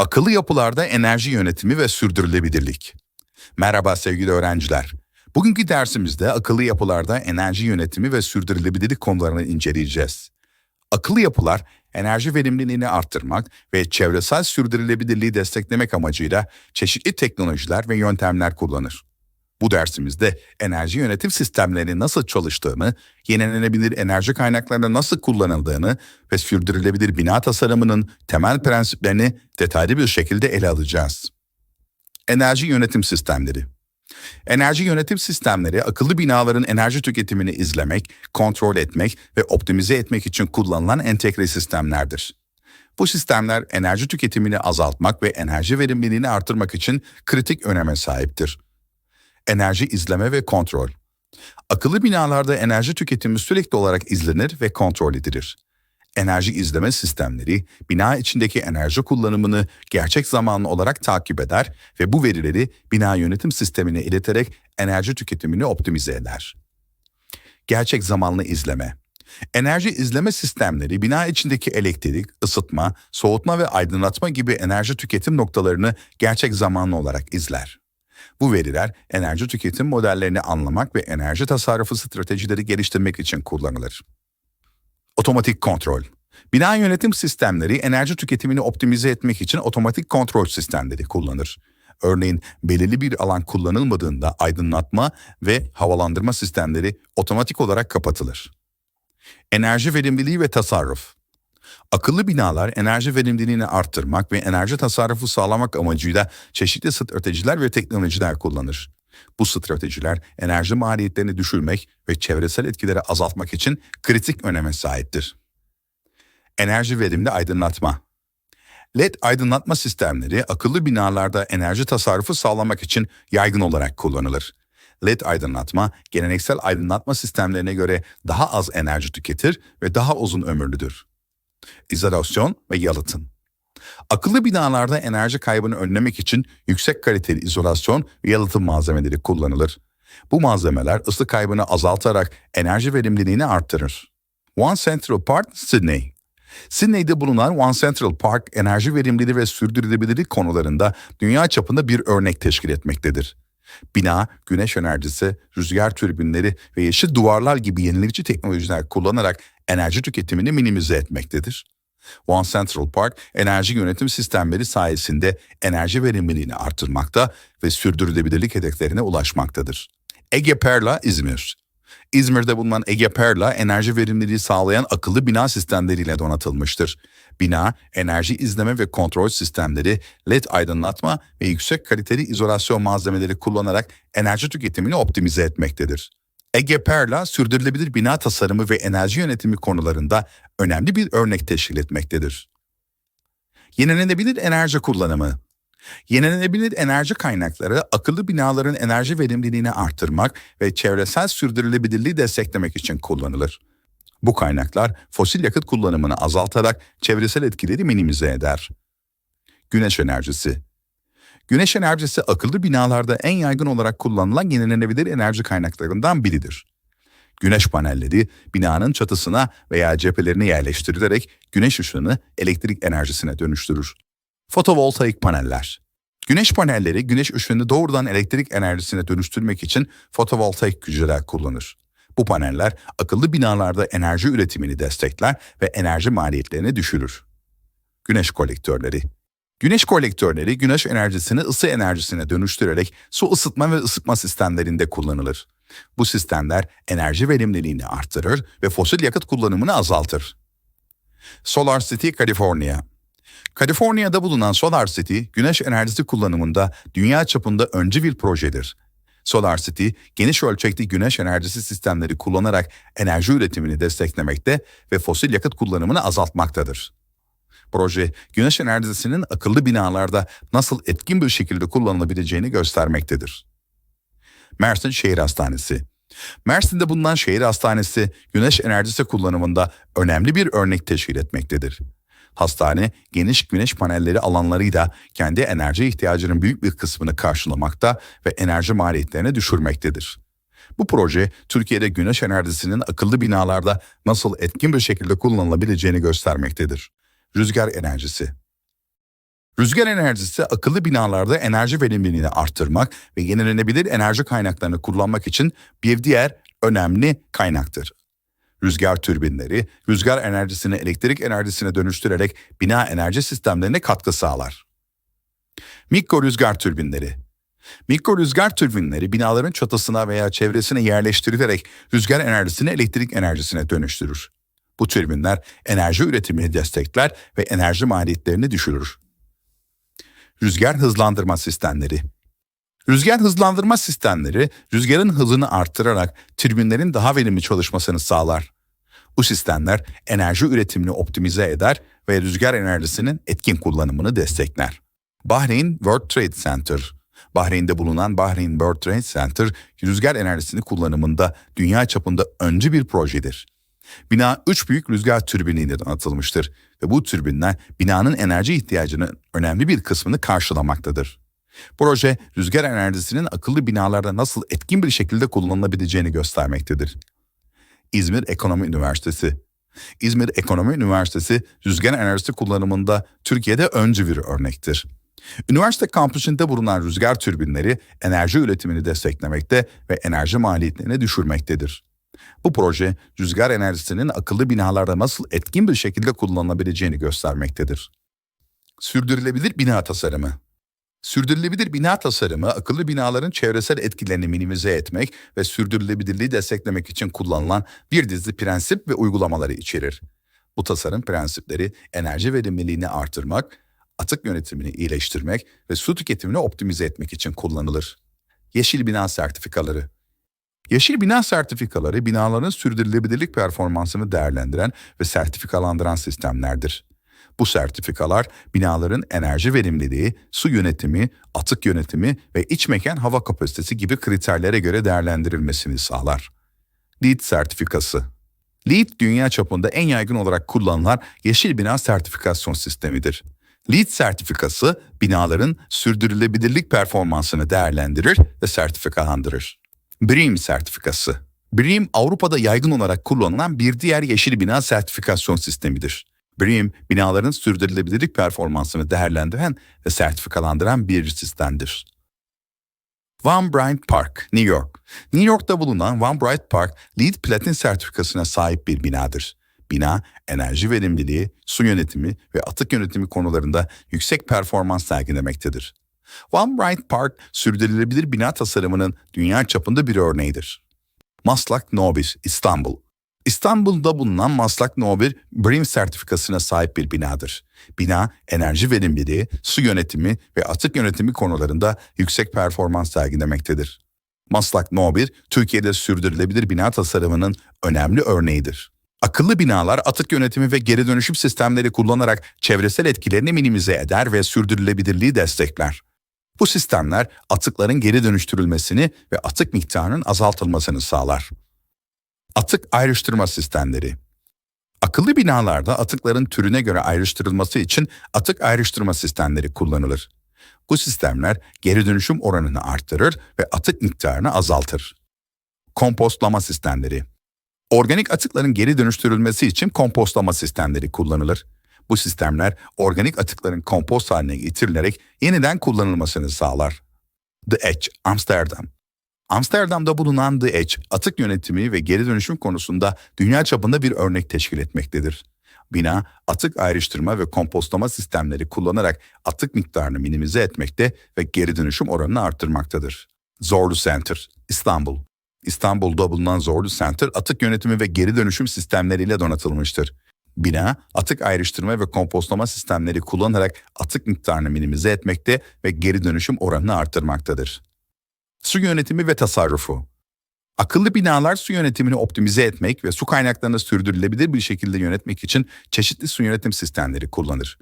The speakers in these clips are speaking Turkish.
Akıllı yapılarda enerji yönetimi ve sürdürülebilirlik. Merhaba sevgili öğrenciler. Bugünkü dersimizde akıllı yapılarda enerji yönetimi ve sürdürülebilirlik konularını inceleyeceğiz. Akıllı yapılar enerji verimliliğini arttırmak ve çevresel sürdürülebilirliği desteklemek amacıyla çeşitli teknolojiler ve yöntemler kullanır. Bu dersimizde enerji yönetim sistemlerinin nasıl çalıştığını, yenilenebilir enerji kaynaklarının nasıl kullanıldığını ve sürdürülebilir bina tasarımının temel prensiplerini detaylı bir şekilde ele alacağız. Enerji yönetim sistemleri Enerji yönetim sistemleri akıllı binaların enerji tüketimini izlemek, kontrol etmek ve optimize etmek için kullanılan entegre sistemlerdir. Bu sistemler enerji tüketimini azaltmak ve enerji verimliliğini artırmak için kritik öneme sahiptir. Enerji izleme ve kontrol. Akıllı binalarda enerji tüketimi sürekli olarak izlenir ve kontrol edilir. Enerji izleme sistemleri bina içindeki enerji kullanımını gerçek zamanlı olarak takip eder ve bu verileri bina yönetim sistemine ileterek enerji tüketimini optimize eder. Gerçek zamanlı izleme. Enerji izleme sistemleri bina içindeki elektrik, ısıtma, soğutma ve aydınlatma gibi enerji tüketim noktalarını gerçek zamanlı olarak izler. Bu veriler enerji tüketim modellerini anlamak ve enerji tasarrufu stratejileri geliştirmek için kullanılır. Otomatik kontrol. Bina yönetim sistemleri enerji tüketimini optimize etmek için otomatik kontrol sistemleri kullanır. Örneğin belirli bir alan kullanılmadığında aydınlatma ve havalandırma sistemleri otomatik olarak kapatılır. Enerji verimliliği ve tasarruf. Akıllı binalar enerji verimliliğini arttırmak ve enerji tasarrufu sağlamak amacıyla çeşitli stratejiler ve teknolojiler kullanır. Bu stratejiler enerji maliyetlerini düşürmek ve çevresel etkileri azaltmak için kritik öneme sahiptir. Enerji verimli aydınlatma LED aydınlatma sistemleri akıllı binalarda enerji tasarrufu sağlamak için yaygın olarak kullanılır. LED aydınlatma, geleneksel aydınlatma sistemlerine göre daha az enerji tüketir ve daha uzun ömürlüdür. İzolasyon ve yalıtım. Akıllı binalarda enerji kaybını önlemek için yüksek kaliteli izolasyon ve yalıtım malzemeleri kullanılır. Bu malzemeler ısı kaybını azaltarak enerji verimliliğini arttırır. One Central Park, Sydney Sydney'de bulunan One Central Park, enerji verimliliği ve sürdürülebilirlik konularında dünya çapında bir örnek teşkil etmektedir. Bina, güneş enerjisi, rüzgar türbinleri ve yeşil duvarlar gibi yenileyici teknolojiler kullanarak enerji tüketimini minimize etmektedir. One Central Park, enerji yönetim sistemleri sayesinde enerji verimliliğini artırmakta ve sürdürülebilirlik hedeflerine ulaşmaktadır. Ege Perla, İzmir İzmir'de bulunan Ege Perla, enerji verimliliği sağlayan akıllı bina sistemleriyle donatılmıştır. Bina, enerji izleme ve kontrol sistemleri, LED aydınlatma ve yüksek kaliteli izolasyon malzemeleri kullanarak enerji tüketimini optimize etmektedir. Ege Perla, sürdürülebilir bina tasarımı ve enerji yönetimi konularında önemli bir örnek teşkil etmektedir. Yenilenebilir enerji kullanımı Yenilenebilir enerji kaynakları akıllı binaların enerji verimliliğini artırmak ve çevresel sürdürülebilirliği desteklemek için kullanılır. Bu kaynaklar fosil yakıt kullanımını azaltarak çevresel etkileri minimize eder. Güneş enerjisi Güneş enerjisi akıllı binalarda en yaygın olarak kullanılan yenilenebilir enerji kaynaklarından biridir. Güneş panelleri binanın çatısına veya cephelerine yerleştirilerek güneş ışığını elektrik enerjisine dönüştürür. Fotovoltaik paneller. Güneş panelleri güneş ışığını doğrudan elektrik enerjisine dönüştürmek için fotovoltaik gücüler kullanır. Bu paneller akıllı binalarda enerji üretimini destekler ve enerji maliyetlerini düşürür. Güneş kolektörleri. Güneş kolektörleri güneş enerjisini ısı enerjisine dönüştürerek su ısıtma ve ısıtma sistemlerinde kullanılır. Bu sistemler enerji verimliliğini artırır ve fosil yakıt kullanımını azaltır. Solar City, California Kaliforniya'da bulunan Solar City, güneş enerjisi kullanımında dünya çapında öncü bir projedir. Solar City, geniş ölçekli güneş enerjisi sistemleri kullanarak enerji üretimini desteklemekte ve fosil yakıt kullanımını azaltmaktadır. Proje, güneş enerjisinin akıllı binalarda nasıl etkin bir şekilde kullanılabileceğini göstermektedir. Mersin Şehir Hastanesi Mersin'de bulunan şehir hastanesi güneş enerjisi kullanımında önemli bir örnek teşkil etmektedir. Hastane geniş güneş panelleri alanlarıyla kendi enerji ihtiyacının büyük bir kısmını karşılamakta ve enerji maliyetlerini düşürmektedir. Bu proje Türkiye'de güneş enerjisinin akıllı binalarda nasıl etkin bir şekilde kullanılabileceğini göstermektedir. Rüzgar enerjisi Rüzgar enerjisi akıllı binalarda enerji verimliliğini arttırmak ve yenilenebilir enerji kaynaklarını kullanmak için bir diğer önemli kaynaktır. Rüzgar türbinleri, rüzgar enerjisini elektrik enerjisine dönüştürerek bina enerji sistemlerine katkı sağlar. Mikro rüzgar türbinleri Mikro rüzgar türbinleri binaların çatısına veya çevresine yerleştirilerek rüzgar enerjisini elektrik enerjisine dönüştürür. Bu türbinler enerji üretimini destekler ve enerji maliyetlerini düşürür. Rüzgar hızlandırma sistemleri Rüzgar hızlandırma sistemleri rüzgarın hızını arttırarak türbinlerin daha verimli çalışmasını sağlar. Bu sistemler enerji üretimini optimize eder ve rüzgar enerjisinin etkin kullanımını destekler. Bahreyn World Trade Center Bahreyn'de bulunan Bahreyn World Trade Center, rüzgar enerjisini kullanımında dünya çapında öncü bir projedir. Bina üç büyük rüzgar türbiniyle donatılmıştır ve bu türbinler binanın enerji ihtiyacının önemli bir kısmını karşılamaktadır. Proje, rüzgar enerjisinin akıllı binalarda nasıl etkin bir şekilde kullanılabileceğini göstermektedir. İzmir Ekonomi Üniversitesi İzmir Ekonomi Üniversitesi rüzgar enerjisi kullanımında Türkiye'de öncü bir örnektir. Üniversite kampüsünde bulunan rüzgar türbinleri enerji üretimini desteklemekte ve enerji maliyetlerini düşürmektedir. Bu proje rüzgar enerjisinin akıllı binalarda nasıl etkin bir şekilde kullanılabileceğini göstermektedir. Sürdürülebilir bina tasarımı Sürdürülebilir bina tasarımı, akıllı binaların çevresel etkilerini minimize etmek ve sürdürülebilirliği desteklemek için kullanılan bir dizi prensip ve uygulamaları içerir. Bu tasarım prensipleri enerji verimliliğini artırmak, atık yönetimini iyileştirmek ve su tüketimini optimize etmek için kullanılır. Yeşil bina sertifikaları Yeşil bina sertifikaları binaların sürdürülebilirlik performansını değerlendiren ve sertifikalandıran sistemlerdir. Bu sertifikalar binaların enerji verimliliği, su yönetimi, atık yönetimi ve iç mekan hava kapasitesi gibi kriterlere göre değerlendirilmesini sağlar. LEED sertifikası LEED dünya çapında en yaygın olarak kullanılan yeşil bina sertifikasyon sistemidir. LEED sertifikası binaların sürdürülebilirlik performansını değerlendirir ve sertifikalandırır. BREEAM sertifikası BREEAM Avrupa'da yaygın olarak kullanılan bir diğer yeşil bina sertifikasyon sistemidir. BREEAM, binaların sürdürülebilirlik performansını değerlendiren ve sertifikalandıran bir sistemdir. Van Bryant Park, New York. New York'ta bulunan Van Bryant Park, LEED Platin sertifikasına sahip bir binadır. Bina, enerji verimliliği, su yönetimi ve atık yönetimi konularında yüksek performans sergilemektedir. Van Bryant Park, sürdürülebilir bina tasarımının dünya çapında bir örneğidir. Maslak Nobis, İstanbul. İstanbul'da bulunan Maslak No 1 BREEAM sertifikasına sahip bir binadır. Bina, enerji verimliliği, su yönetimi ve atık yönetimi konularında yüksek performans sergilemektedir. Maslak No 1, Türkiye'de sürdürülebilir bina tasarımının önemli örneğidir. Akıllı binalar atık yönetimi ve geri dönüşüm sistemleri kullanarak çevresel etkilerini minimize eder ve sürdürülebilirliği destekler. Bu sistemler atıkların geri dönüştürülmesini ve atık miktarının azaltılmasını sağlar. Atık ayrıştırma sistemleri Akıllı binalarda atıkların türüne göre ayrıştırılması için atık ayrıştırma sistemleri kullanılır. Bu sistemler geri dönüşüm oranını arttırır ve atık miktarını azaltır. Kompostlama sistemleri Organik atıkların geri dönüştürülmesi için kompostlama sistemleri kullanılır. Bu sistemler organik atıkların kompost haline getirilerek yeniden kullanılmasını sağlar. The Edge, Amsterdam Amsterdam'da bulunan The Edge, atık yönetimi ve geri dönüşüm konusunda dünya çapında bir örnek teşkil etmektedir. Bina, atık ayrıştırma ve kompostlama sistemleri kullanarak atık miktarını minimize etmekte ve geri dönüşüm oranını arttırmaktadır. Zorlu Center, İstanbul İstanbul'da bulunan Zorlu Center, atık yönetimi ve geri dönüşüm sistemleriyle donatılmıştır. Bina, atık ayrıştırma ve kompostlama sistemleri kullanarak atık miktarını minimize etmekte ve geri dönüşüm oranını arttırmaktadır. Su yönetimi ve tasarrufu. Akıllı binalar su yönetimini optimize etmek ve su kaynaklarını sürdürülebilir bir şekilde yönetmek için çeşitli su yönetim sistemleri kullanır.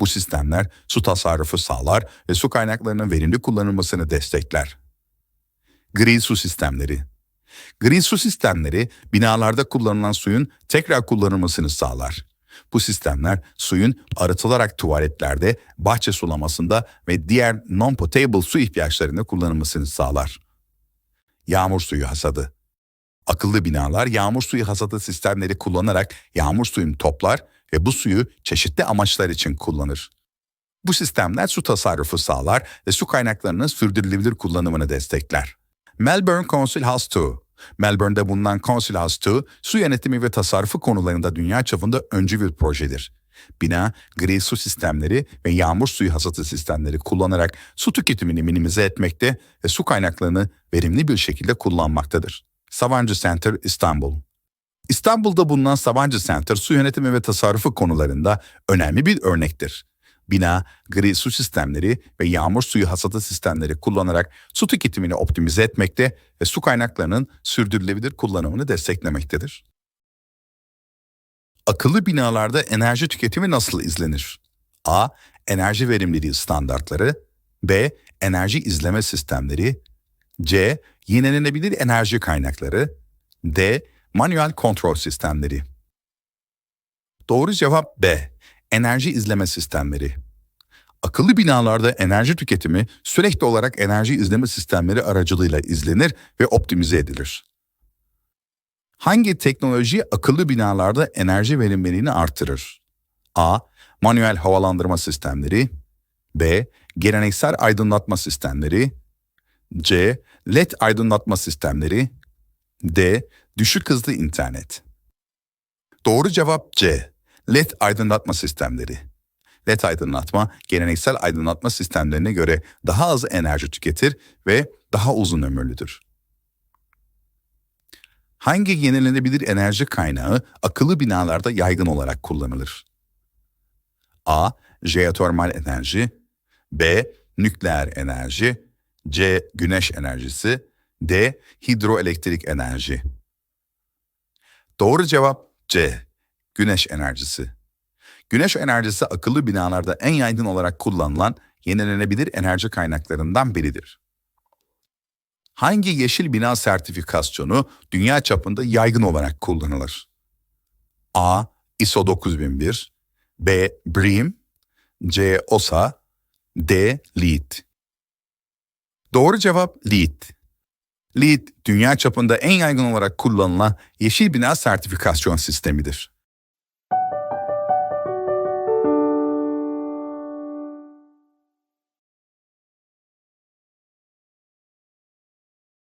Bu sistemler su tasarrufu sağlar ve su kaynaklarının verimli kullanılmasını destekler. Gri su sistemleri Gri su sistemleri binalarda kullanılan suyun tekrar kullanılmasını sağlar. Bu sistemler suyun arıtılarak tuvaletlerde, bahçe sulamasında ve diğer non-potable su ihtiyaçlarında kullanılmasını sağlar. Yağmur suyu hasadı Akıllı binalar yağmur suyu hasadı sistemleri kullanarak yağmur suyunu toplar ve bu suyu çeşitli amaçlar için kullanır. Bu sistemler su tasarrufu sağlar ve su kaynaklarının sürdürülebilir kullanımını destekler. Melbourne Council House 2 Melbourne'de bulunan Council House 2, su yönetimi ve tasarrufu konularında dünya çapında öncü bir projedir. Bina, gri su sistemleri ve yağmur suyu hasatı sistemleri kullanarak su tüketimini minimize etmekte ve su kaynaklarını verimli bir şekilde kullanmaktadır. Sabancı Center İstanbul İstanbul'da bulunan Sabancı Center su yönetimi ve tasarrufu konularında önemli bir örnektir. Bina, gri su sistemleri ve yağmur suyu hasatı sistemleri kullanarak su tüketimini optimize etmekte ve su kaynaklarının sürdürülebilir kullanımını desteklemektedir. Akıllı binalarda enerji tüketimi nasıl izlenir? A. Enerji verimliliği standartları B. Enerji izleme sistemleri C. Yenilenebilir enerji kaynakları D. Manuel kontrol sistemleri Doğru cevap B. Enerji izleme sistemleri. Akıllı binalarda enerji tüketimi sürekli olarak enerji izleme sistemleri aracılığıyla izlenir ve optimize edilir. Hangi teknoloji akıllı binalarda enerji verimliliğini artırır? A. Manuel havalandırma sistemleri B. Geleneksel aydınlatma sistemleri C. LED aydınlatma sistemleri D. Düşük hızlı internet Doğru cevap C. LED aydınlatma sistemleri. LED aydınlatma, geleneksel aydınlatma sistemlerine göre daha az enerji tüketir ve daha uzun ömürlüdür. Hangi yenilenebilir enerji kaynağı akıllı binalarda yaygın olarak kullanılır? A. Jeotermal enerji B. Nükleer enerji C. Güneş enerjisi D. Hidroelektrik enerji Doğru cevap C. Güneş enerjisi. Güneş enerjisi akıllı binalarda en yaygın olarak kullanılan yenilenebilir enerji kaynaklarından biridir. Hangi yeşil bina sertifikasyonu dünya çapında yaygın olarak kullanılır? A. ISO 9001 B. BREEAM C. OSA D. LEED Doğru cevap LEED. LEED, dünya çapında en yaygın olarak kullanılan yeşil bina sertifikasyon sistemidir.